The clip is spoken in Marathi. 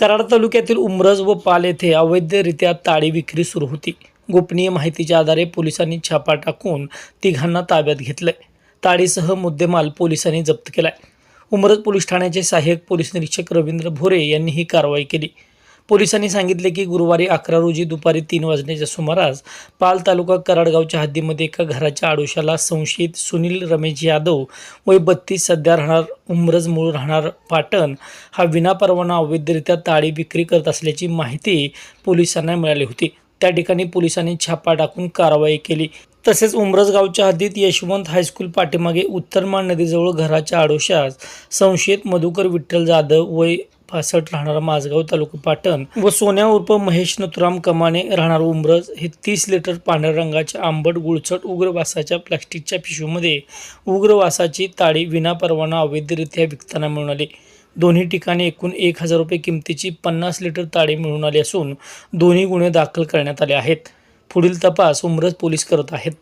कराड तालुक्यातील उमरज व पाल येथे अवैधरित्या ताळी विक्री सुरू होती. गोपनीय माहितीच्या आधारे पोलिसांनी छापा टाकून तिघांना ताब्यात घेतलंय. ताळीसह मुद्देमाल पोलिसांनी जप्त केलाय. उमरज पोलीस ठाण्याचे सहाय्यक पोलीस निरीक्षक रवींद्र भोरे यांनी ही कारवाई केली. पोलिसांनी सांगितले की गुरुवारी अकरा रोजी दुपारी तीन वाजण्याच्या सुमारास पाल तालुका कराडगावच्या हद्दीमध्ये एका घराच्या आडोशाला संशयित सुनील रमेश यादव वय बत्तीस सध्या राहणार उमरज मूळ राहणार. पाटण हा विनापरवाना अवैधरित्या ताळी विक्री करत असल्याची माहिती पोलिसांना मिळाली होती. त्या ठिकाणी पोलिसांनी छापा टाकून कारवाई केली. तसेच उमरजगावच्या हद्दीत यशवंत हायस्कूल पाठीमागे उत्तरमाळ नदीजवळ घराच्या आडोशास संशयित मधुकर विठ्ठल जाधव वय पासट राहणारा माझगाव तालुका पाटण व सोन्या उर्फ महेश नथुराम कमाने राहणार उमरज हे तीस लिटर पांढऱ्या रंगाच्या आंबट गुळचट उग्रवासाच्या प्लास्टिकच्या पिशवीमध्ये उग्रवासाची ताळी विनापरवाना अवैधरित्या विकताना मिळून दोन्ही ठिकाणी एकूण एक हजार रुपये किमतीची पन्नास लिटर ताळी मिळून आली असून दोन्ही गुन्हे दाखल करण्यात आले आहेत. पुढील तपास उमरज पोलीस करत आहेत.